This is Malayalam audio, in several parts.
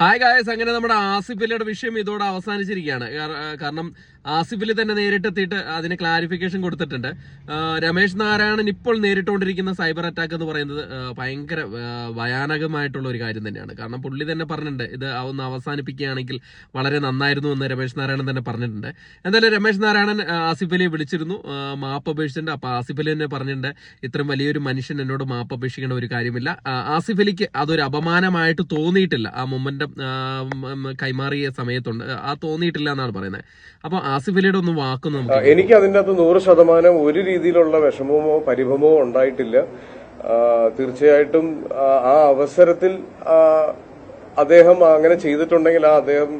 ഹായ് ഗായസ് അങ്ങനെ നമ്മുടെ ആസിഫ് അലിയുടെ വിഷയം ഇതോടെ അവസാനിച്ചിരിക്കുകയാണ്. കാരണം ആസിഫ് അലി തന്നെ നേരിട്ടെത്തിയിട്ട് അതിന് ക്ലാരിഫിക്കേഷൻ കൊടുത്തിട്ടുണ്ട്. രമേശ് നാരായണൻ ഇപ്പോൾ നേരിട്ടുകൊണ്ടിരിക്കുന്ന സൈബർ അറ്റാക്ക് എന്ന് പറയുന്നത് ഭയങ്കര ഭയാനകമായിട്ടുള്ള ഒരു കാര്യം തന്നെയാണ്. കാരണം പുള്ളി തന്നെ പറഞ്ഞിട്ടുണ്ട് ഇത് ഒന്ന് അവസാനിപ്പിക്കുകയാണെങ്കിൽ വളരെ നന്നായിരുന്നു എന്ന് രമേശ് നാരായണൻ തന്നെ പറഞ്ഞിട്ടുണ്ട്. എന്തായാലും രമേശ് നാരായണൻ ആസിഫലി വിളിച്ചിരുന്നു. മാപ്പ് അപേക്ഷിച്ചിട്ടുണ്ട്. അപ്പൊ ആസിഫലി തന്നെ പറഞ്ഞിട്ടുണ്ട് ഇത്രയും വലിയൊരു മനുഷ്യൻ എന്നോട് മാപ്പ് അപേക്ഷിക്കേണ്ട ഒരു കാര്യമില്ല. ആസിഫലിക്ക് അതൊരു അപമാനമായിട്ട് തോന്നിയിട്ടില്ല. ആ മൊമെന്റം കൈമാറിയ സമയത്തുണ്ട്. ആ തോന്നിയിട്ടില്ല എന്നാണ് പറയുന്നത്. അപ്പൊ ആസിഫ് ഒന്ന് വാക്കൊന്നും നമുക്ക് എനിക്ക് അതിന്റെ അകത്ത് നൂറ് ശതമാനം ഒരു രീതിയിലുള്ള വിഷമമോ പരിഭമോ ഉണ്ടായിട്ടില്ല. തീർച്ചയായിട്ടും ആ അവസരത്തിൽ അദ്ദേഹം അങ്ങനെ ചെയ്തിട്ടുണ്ടെങ്കിൽ ആ അദ്ദേഹം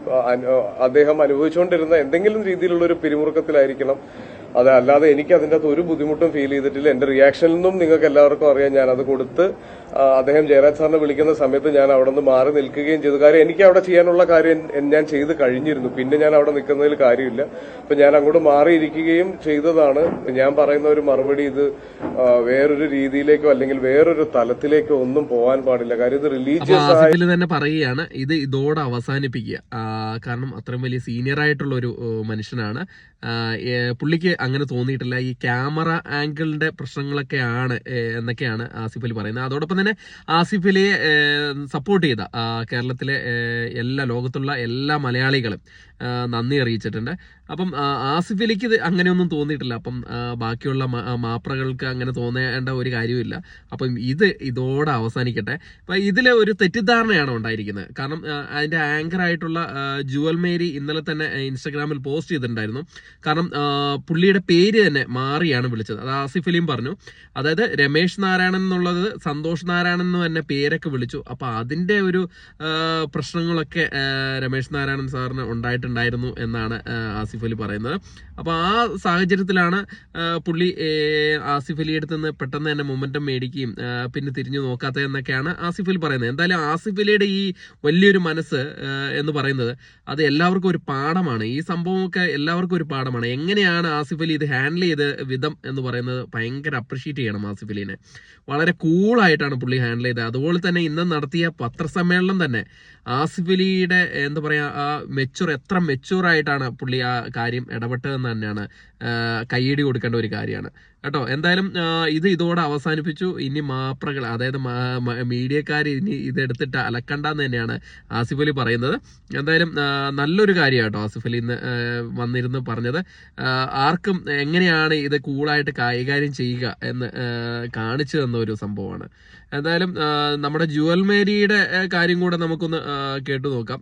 അദ്ദേഹം അനുഭവിച്ചുകൊണ്ടിരുന്ന എന്തെങ്കിലും രീതിയിലുള്ള ഒരു പിരിമുറുക്കത്തിലായിരിക്കണം. അത് അല്ലാതെ എനിക്ക് അതിന്റെ അകത്ത് ഒരു ബുദ്ധിമുട്ടും ഫീൽ ചെയ്തിട്ടില്ല. എന്റെ റിയാക്ഷനിൽ നിന്നും നിങ്ങൾക്ക് എല്ലാവർക്കും അറിയാം ഞാൻ അത് കൊടുത്ത് അദ്ദേഹം ജയരാജ് സാറിനെ വിളിക്കുന്ന സമയത്ത് ഞാൻ അവിടെ നിന്ന് മാറി നിൽക്കുകയും ചെയ്തു. കാര്യം എനിക്ക് അവിടെ ചെയ്യാനുള്ള കാര്യം ഞാൻ ചെയ്ത് കഴിഞ്ഞിരുന്നു. പിന്നെ ഞാൻ അവിടെ നിൽക്കുന്നതിൽ കാര്യമില്ല. അപ്പൊ ഞാൻ അങ്ങോട്ട് മാറിയിരിക്കുകയും ചെയ്തതാണ്. ഞാൻ പറയുന്ന ഒരു മറുപടി ഇത് വേറൊരു രീതിയിലേക്കോ അല്ലെങ്കിൽ വേറൊരു തലത്തിലേക്കോ ഒന്നും പോകാൻ പാടില്ല. കാര്യം ഇത് റിലീജിയസ് തന്നെ പറയുകയാണ് ഇത് ഇതോടെ അവസാനിപ്പിക്കുക. കാരണം അത്രയും വലിയ സീനിയർ ആയിട്ടുള്ള ഒരു മനുഷ്യനാണ്. പുള്ളിക്ക് അങ്ങനെ തോന്നിയിട്ടില്ല. ഈ ക്യാമറ ആംഗിളിന്റെ പ്രശ്നങ്ങളൊക്കെ ആണ് എന്നൊക്കെയാണ് ആസിഫ് അലി പറയുന്നത്. അതോടൊപ്പം തന്നെ ആസിഫ് അലിയെ സപ്പോർട്ട് ചെയ്ത കേരളത്തിലെ എല്ലാ ലോകത്തുള്ള എല്ലാ മലയാളികളും നന്ദി അറിയിച്ചിട്ടുണ്ട്. അപ്പം ആസിഫ് അലിക്ക് അങ്ങനെയൊന്നും തോന്നിയിട്ടില്ല. അപ്പം ബാക്കിയുള്ള മാപ്രകൾക്ക് അങ്ങനെ തോന്നേണ്ട ഒരു കാര്യമില്ല അപ്പം ഇത് ഇതോടെ അവസാനിക്കട്ടെ. അപ്പൊ ഇതിലെ ഒരു തെറ്റിദ്ധാരണയാണ് ഉണ്ടായിരിക്കുന്നത്. കാരണം അതിന്റെ ആങ്കർ ആയിട്ടുള്ള ജുവൽ മേരി ഇന്നലെ തന്നെ ഇൻസ്റ്റഗ്രാമിൽ പോസ്റ്റ് ചെയ്തിട്ടുണ്ടായിരുന്നു. കാരണം ആ, പുള്ളിയുടെ പേര് തന്നെ മാറിയാണ് വിളിച്ചത്. അത് ആസിഫ് അലിയും പറഞ്ഞു. അതായത് രമേശ് നാരായണൻ എന്നുള്ളത് സന്തോഷ് നാരായണൻ എന്ന് തന്നെ പേരൊക്കെ വിളിച്ചു. അപ്പൊ അതിന്റെ ഒരു പ്രശ്നങ്ങളൊക്കെ രമേശ് നാരായണൻ സാറിന് ഉണ്ടായിട്ടുണ്ടായിരുന്നു എന്നാണ് ആസിഫ് അലി പറയുന്നത്. അപ്പൊ ആ സാഹചര്യത്തിലാണ് പുള്ളി ആസിഫ് അലിയുടെ അടുത്ത് നിന്ന് പെട്ടെന്ന് തന്നെ മൊമെന്റം മേടിക്കുകയും പിന്നെ തിരിഞ്ഞു നോക്കാത്തത് എന്നൊക്കെയാണ് ആസിഫ് അലി പറയുന്നത്. എന്തായാലും ആസിഫ് അലിയുടെ ഈ വലിയൊരു മനസ്സ് എന്ന് പറയുന്നത് അത് എല്ലാവർക്കും ഒരു പാഠമാണ്. ഈ സംഭവമൊക്കെ എല്ലാവർക്കും ഒരു പാഠമാണ്. എങ്ങനെയാണ് ആസിഫ് അലി ഇത് ഹാൻഡിൽ ചെയ്ത വിധം എന്ന് പറയുന്നത് ഭയങ്കര അപ്രിഷ്യേറ്റ് ചെയ്യണം ആസിഫ് വളരെ കൂളായിട്ടാണ് പുള്ളി ഹാൻഡിൽ ചെയ്തത്. അതുപോലെ തന്നെ ഇന്ന് നടത്തിയ പത്രസമ്മേളനം തന്നെ ആസിഫ് അലിയുടെ എന്താ പറയാ ആ മെച്ചൂർ എത്ര മെച്ചൂർ ആയിട്ടാണ് പുള്ളി ആ കാര്യം ഇടപെട്ടതെന്ന് തന്നെയാണ് കൈയടി കൊടുക്കേണ്ട ഒരു കാര്യമാണ്. കേട്ടോ. എന്തായാലും ഇത് ഇതോടെ അവസാനിപ്പിച്ചു. ഇനി മാപ്രകൾ അതായത് മീഡിയക്കാർ ഇനി ഇതെടുത്തിട്ട് അലക്കണ്ടെന്ന് തന്നെയാണ് ആസിഫ് അലി പറയുന്നത്. എന്തായാലും നല്ലൊരു കാര്യം കേട്ടോ ആസിഫ് അലി ഇന്ന് വന്നിരുന്ന് പറഞ്ഞത്. ആർക്കും എങ്ങനെയാണ് ഇത് കൂളായിട്ട് കൈകാര്യം ചെയ്യുക എന്ന് കാണിച്ചു തന്ന ഒരു സംഭവമാണ്. എന്തായാലും നമ്മുടെ ജുവൽ മേരിയുടെ കാര്യം കൂടെ നമുക്കൊന്ന് കേട്ടു നോക്കാം.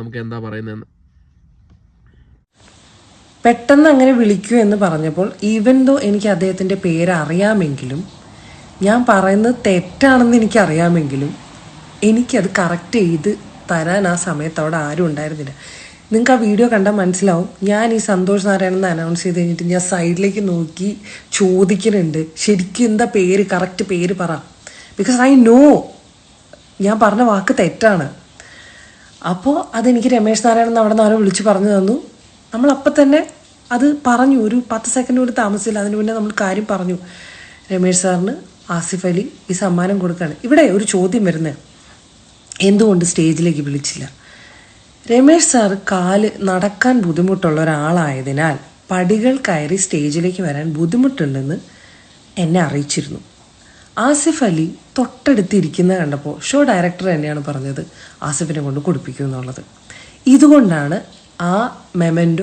നമുക്ക് എന്താ പറയുന്നതെന്ന്. പെട്ടെന്ന് അങ്ങനെ വിളിക്കൂ എന്ന് പറഞ്ഞപ്പോൾ ഈവൻ ദോ എനിക്ക് അദ്ദേഹത്തിന്റെ പേര് അറിയാമെങ്കിലും ഞാൻ പറയുന്നത് തെറ്റാണെന്ന് എനിക്കറിയാമെങ്കിലും എനിക്കത് കറക്റ്റ് ചെയ്ത് തരാൻ ആ സമയത്ത് അവിടെ ആരും ഉണ്ടായിരുന്നില്ല. നിങ്ങൾക്ക് ആ വീഡിയോ കണ്ടാൽ മനസ്സിലാവും ഞാൻ ഈ സന്തോഷ് നാരായണൻ എന്ന് അനൗൺസ് ചെയ്ത് കഴിഞ്ഞിട്ട് ഞാൻ സൈഡിലേക്ക് നോക്കി ചോദിക്കുന്നുണ്ട്. ശരിക്കും എന്താ പേര് കറക്റ്റ് പേര് പറ. ബിക്കോസ് ഐ നോ ഞാൻ പറഞ്ഞ വാക്ക് തെറ്റാണ്. അപ്പോൾ അതെനിക്ക് രമേശ് നാരായണൻ അവിടെ നിന്ന് ആരോ വിളിച്ച് പറഞ്ഞു തന്നു. നമ്മൾ തന്നെ അത് പറഞ്ഞു. ഒരു പത്ത് സെക്കൻഡ് കൂടി താമസിച്ചില്ല. അതിന് മുന്നേ നമ്മൾ കാര്യം പറഞ്ഞു. രമേശ് സാറിന് ആസിഫ് അലി ഈ സമ്മാനം കൊടുക്കുകയാണ് ഇവിടെ ഒരു ചോദ്യം വരുന്നത് എന്തുകൊണ്ട് സ്റ്റേജിലേക്ക് വിളിച്ചില്ല? രമേശ് സാർ കാൽ നടക്കാൻ ബുദ്ധിമുട്ടുള്ള ഒരാളായതിനാൽ പടികൾ കയറി സ്റ്റേജിലേക്ക് വരാൻ ബുദ്ധിമുട്ടുണ്ടെന്ന് എന്നെ അറിയിച്ചിരുന്നു. ആസിഫ് അലി തൊട്ടടുത്തിരിക്കുന്ന കണ്ടപ്പോൾ ഷോ ഡയറക്ടർ തന്നെയാണ് പറഞ്ഞത് ആസിഫിനെ കൊണ്ട് കൊടുപ്പിക്കും എന്നുള്ളത് ഇതുകൊണ്ടാണ് ആ മെമന്റോ